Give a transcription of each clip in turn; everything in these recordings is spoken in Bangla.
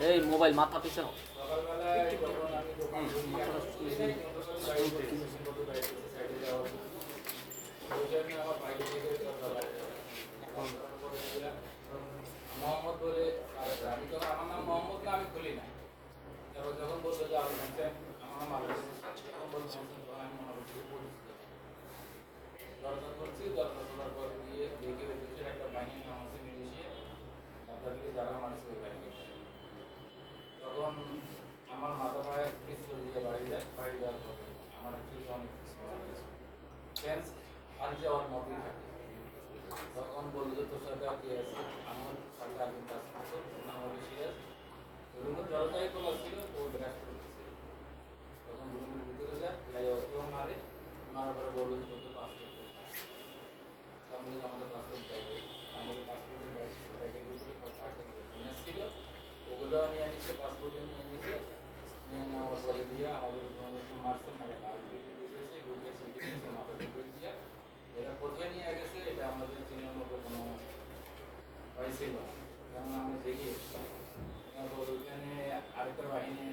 এই মোবাইল মাথা পিছাও মোহাম্মদ বলে আমি তখন আমার নাম মোহাম্মদ না আমি খুলি না তারপর যখন বলল যে আমার নাম আলম তখন বলছি আমি করছি পরিচিত দরকার করছি দরকার করার পর দিয়ে দেখে একটা বাহিনী আমার মিলিশিয়া তাদেরকে যারা মারছে ওই বাহিনী তখন আমার মাথা পায়ে পিস্তল দিয়ে বাড়ি যায় বাড়ি যাওয়ার পরে আমার একটু অনেক টেন্স আর যাওয়ার মতোই থাকে তখন বলল যে আছে, আমার সাথে আগে কাজ করতো নাম তখন রুমের ভিতরে যায় মারে, মারার পরে বলল যে তোকে পাসপোর্ট আমি আমাদের পাসপোর্ট আমাদের পাসপোর্টের ব্যাগের ভিতরে নিয়ে নিচ্ছে পাসপোর্টে নিয়ে নিচ্ছে নিয়ে নেওয়ার পরে দিয়ে আমাদের মারছে মানে লাল দিয়ে এটা কোথায় নিয়ে গেছে, এটা আমাদের মতো কোনো না। কারণ দেখি ওইখানে আরেকটা বাহিনী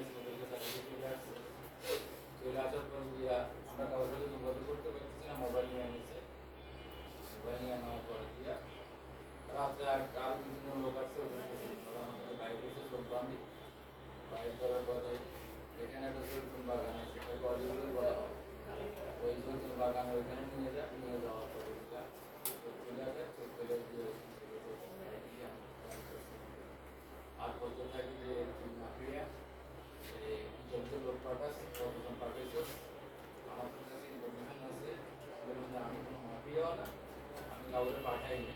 চলে আসার পর আমরা মোবাইল নিয়ে নিচ্ছে মোবাইল নিয়ে নেওয়ার পরে দিয়া রাত্রে আর বিভিন্ন লোক বাইরে এসে বাইরে করার পরে এখানে একটা বাগান আছে, ওই বাগান ওইখানে নিয়ে যায়, নিয়ে যাওয়ার পরে ওটা চোখ ফেলে যায় চোখ ফেলে দিয়ে আর বলতে থাকি যে তুই মাফিয়া জলদি লোক পাঠাস কতজন পাঠিয়েছ আমার তোর কাছে ইনফরমেশন আছে বললাম যে আমি কোনো মাফিয়াও না আমি কাউকে পাঠাইনি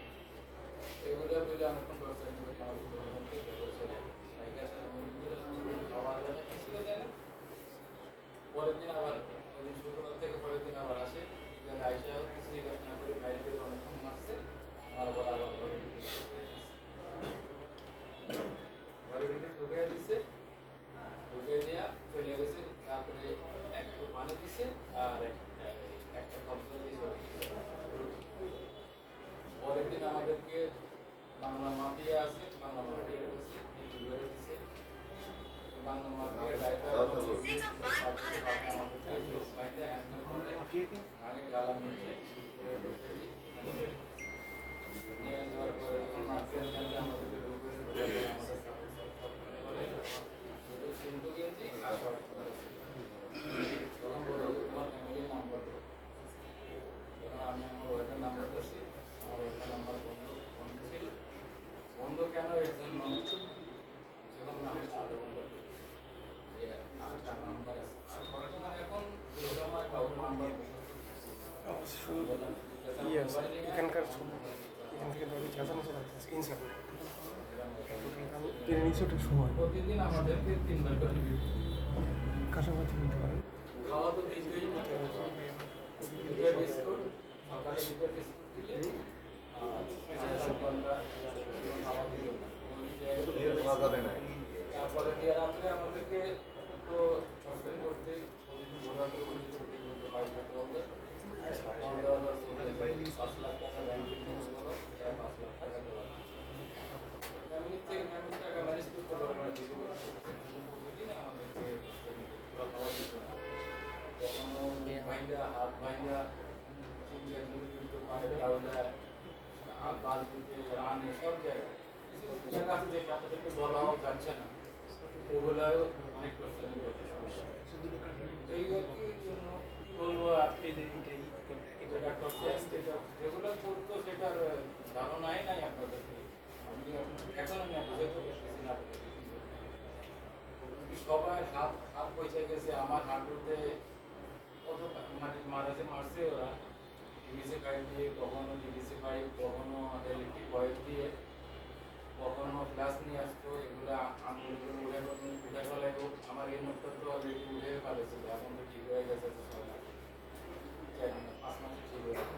এগুলো বলে অনেকক্ষণ ব্যবসা নিয়ে কাউকে বলতে ব্যবসা সাইকেল খাওয়া দাওয়া কিছু দেয় না পরের দিন আবার ওই দিন শুক্রবার থেকে পরের দিন আবার আসে এখানে আইসা কিছু জিজ্ঞাসা না করে বাইরে থেকে অনেকক্ষণ মারছে মারার পর আবার ঘরে ঢুকে দিছে। ঘরে ঢুকে ঢুকে দিছে ঢুকে দিয়া চলে গেছে তারপরে একটু পানি দিছে আর একটা- একটা কমপ্লেন দিয়ে চলে গেছে। পরের দিন আমাদেরকে বাংলা মাফিয়া আছে বাংলা মাফিয়া বেড়ে দিছে। বাংলা গালা মিশে নিয়ে যাওয়ার পরে যখন মাফিয়া জানলে আমাদেরকে ঢুকে সিন্ধু গেছি আর শর্ট তখন বলল যে তোমার ফ্যামিলির নাম্বার দাও তখন আমি আমার ওয়েটার নাম্বার দিচ্ছি আমার ওয়েটার নাম্বার বন্ধু বন্ধু ছিল বন্ধু কেন এর জন্য যখন আমি চালু বন্ধু আর চার নাম্বার আছে আর পড়াশোনা এখন যেহেতু আমার কাউকে নাম্বার ইয়ে আছে এখানকার ছবি এখান থেকে ধরে ঝাঁসানো চলে আসছে ইনসার্ট আমি এর নিচে ওটা সময় প্রতিদিন আমাদেরকে তিনবার করে কাছাকাছি নিতে পারেন খাওয়া তো দিতেই দুটো বিস্কুট সকালে দুটো বিস্কুট দিলে আর সকালটা খাওয়া দিল না তারপরে দিয়ে রাত্রে আমাদেরকে তো সাসপেন্ড করতে ছুটি করতে হবে আমরা আবার পাঁচ লাখ টাকা ব্যাংকে নিয়ে গেলো পাঁচ লাখ টাকা দেওয়া ফ্যামিলি থেকে ফ্যামিলি টাকা ম্যানেজ করতে পারব না দিদি প্রতিদিন আমাদেরকে পুরো খাওয়া দিত না কখনো ভাইরা হাত ভাইরা চিন্তা কিন্তু পায়ে কাউলা আর বাল দিতে রানে সব জায়গায় কিছু জায়গা আছে যেটা আপনাদেরকে বলাও যাচ্ছে না ওগুলাও অনেক পার্সেন্ট সমস্যা এই আর কি জন্য কি বলব আপনি যেটা করছে সেটা যেগুলো করতো সেটার ধারণাই নাই আপনাদেরকে আমি এখন আমি সবাই হাত হাত পয়সা গেছে, আমার হাঁটুতে কত মাটি মারাতে মারছে ওরা। পিভিসি পাইপ দিয়ে কখনো পিভিসি পাইপ কখনো ইলেকট্রিক পাইপ দিয়ে কখনো গ্লাস নিয়ে আসতো এগুলো আমি উঠে উঠে ফেলাই আমার এই নোটটা তো অলরেডি উঠে ফেলেছে এখন তো ঠিক হয়ে গেছে পাঁচ মাসে ঠিক হয়ে গেছে।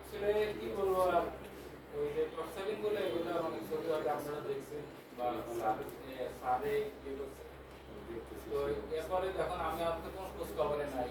আসলে কী বলব আর ওই যে প্রসারিং করলে এগুলো অনেক ছোটো আগে আপনারা দেখছেন বা সারে ইয়ে করছে। তো এরপরে দেখুন আমি আর তো কোনো খোঁজখবরে নাই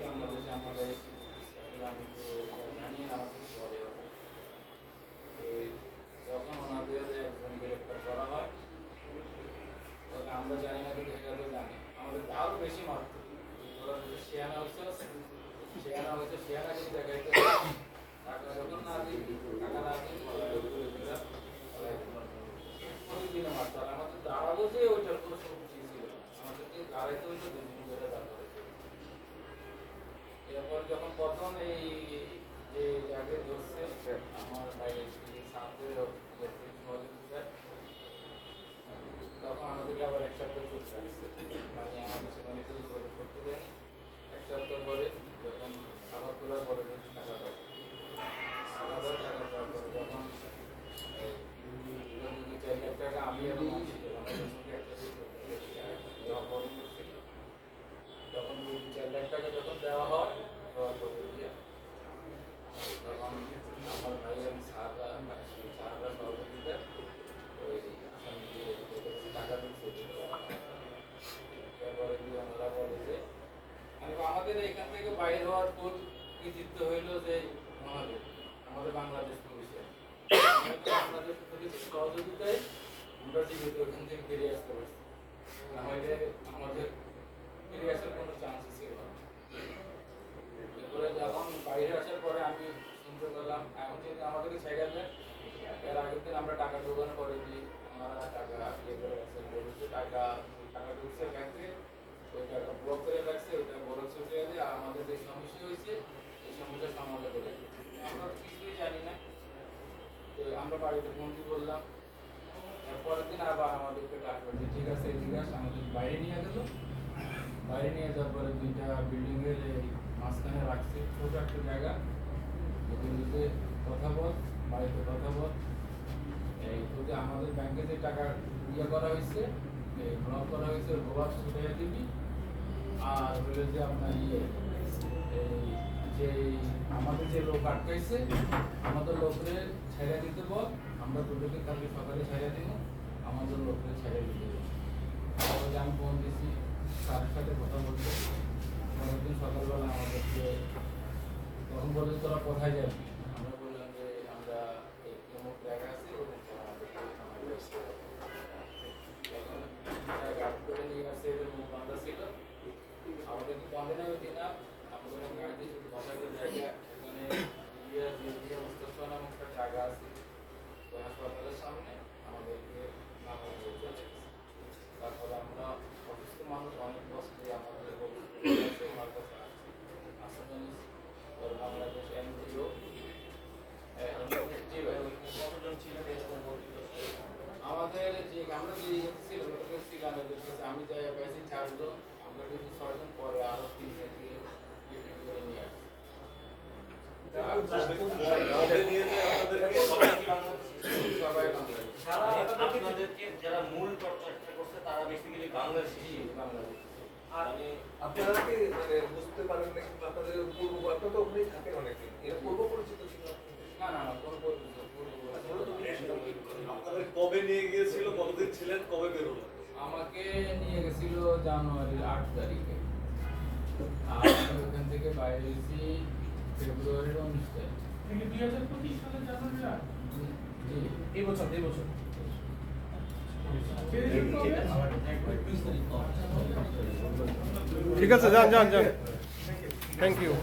এরপর যখন প্রথম এই যে যাকে ধরছে আমার বাইরে সামনে সহযোগিতা তখন আমাদেরকে আবার এক সপ্তাহ চলতে আসছে মানে আমাদের সেখানে কিছু করে করতে দেয়নি এক সপ্তাহ পরে যখন আবার তোলার পরে দিন টাকা দেয় আবার টাকা দেওয়ার পরে যখন এই দুই চার লাখ টাকা আমি এবং মাসি আমাদের সঙ্গে একটা দেওয়া বড় করছিল যখন দুই চার লাখ টাকা যখন দেওয়া হয় দেওয়ার পরে দিয়ে তখন আমার ভাই এবং সাহারা সাহারা সহযোগিতা ওই আসামিকে টাকা দিচ্ছে এরপরে দিয়ে আমরা বলে যে মানে আমাদের এখান থেকে বাইরে হওয়ার পর কৃতিত্ব হইল যে আমাদের আমাদের বাংলাদেশ পুলিশের আমাদের বাংলাদেশ পুলিশের সহযোগিতায় আমরা জীবিত ওখান থেকে বেরিয়ে আসতে পারছি নাহলে আমাদের বেরিয়ে আসার কোনো চান্স ছিল এরপরে যখন বাইরে আসার পরে আমি শুনতে পেলাম, এখন যেহেতু আমাদেরকে দেন এর আগের দিন আমরা টাকা ঢোকানোর পরে যে আমরা টাকা ইয়ে করে রাখছে বলেছে টাকা টাকা ঢুকছে ব্যাংকে ওই টাকা ব্লক করে রাখছে, ওইটা বড় ছুটে গেছে আর আমাদের যে সমস্যা হয়েছে, এই সমস্যার সমাধান করে আমরা আমরা বাড়িতে ফোনটি করলাম? পরের দিন আবার আমাদেরকে ডাকলো যে, ঠিক আছে ঠিক আছে আমাদের বাইরে নিয়ে গেল বাইরে নিয়ে যাওয়ার পরে দুইটা বিল্ডিং এর মাঝখানে রাখছে। ছোট একটা জায়গা। ওগুলোতে কথা বল, বাড়িতে কথা বল। এই যদি আমাদের ব্যাংকে যে টাকা ইয়ে করা হয়েছে ব্লক করা হয়েছে ব্লক ছুটে দিবি আর হলো যে আপনার ইয়ে এই যে আমাদের যে লোক আটকাইছে, আমাদের লোকরে ছেড়ে দিতে বল, আমরা তোদেরকে কালকে সকালে ছেড়ে দিব আমাদের লোককে ছেড়ে দিতে বল আমি ফোন দিচ্ছি তার সাথে কথা বলতে পরের দিন সকালবেলা আমাদেরকে তখন বলে তোরা কোথায় যাবি আমরা বললাম যে আমরা এই অমুক জায়গা আছে ওখানে চল, আমাদেরকে আমার ব্যস্ত এখন জায়গা আট করে নিয়ে আসছে এদের মুখ বান্ধা ছিল আমাদের কি বাঁধে না ওই দিন আর আমাদের গাড়িতে শুধু বসার জায়গা ওখানে ইয়ে দিয়ে মুস্তফা নামক একটা জায়গা আছে ওই হাসপাতালের সামনে আমাদেরকে নামানো হয়েছে তারপরে আমরা অসুস্থ মানুষ অনেক কষ্টে আমাদের আছে ওনার কাছে আসছি আসলে ওর বাংলাদেশ এনজিও জি ভাই আমাদের যে আমরা যে ছিল ওটাকে ছিলাম কাছে আমি যাই পেয়েছি চারজন আমরা কিন্তু ছয়জন পরে আরও তিনজন দিয়ে ডিউটি করে নিয়ে আসি সবাই বাংলাদেশ আপনাদেরকে যারা মূল টর্চারটা করছে তারা বেসিক্যালি বাংলাদেশি বাংলাদেশ মানে আপনারা কি মানে বুঝতে পারেন না কিংবা আপনাদের পূর্ব আপনারা তো ওখানেই থাকেন অনেকদিন এর পূর্ব পরিচিত ছিল। না না না কোন কবে নিয়ে গিয়েছিল কতদিন ছিলেন কবে বেরোলো আমাকে নিয়ে গেছিল জানুয়ারির আট তারিখে। আর ওখান থেকে বাইরে এসেছি ফেব্রুয়ারির উনিশ তারিখ। থেকে দুই হাজার পঁচিশ সালের জানুয়ারি আট। এই বছর এই বছর। ঠিক আছে যান যান যান। Thank you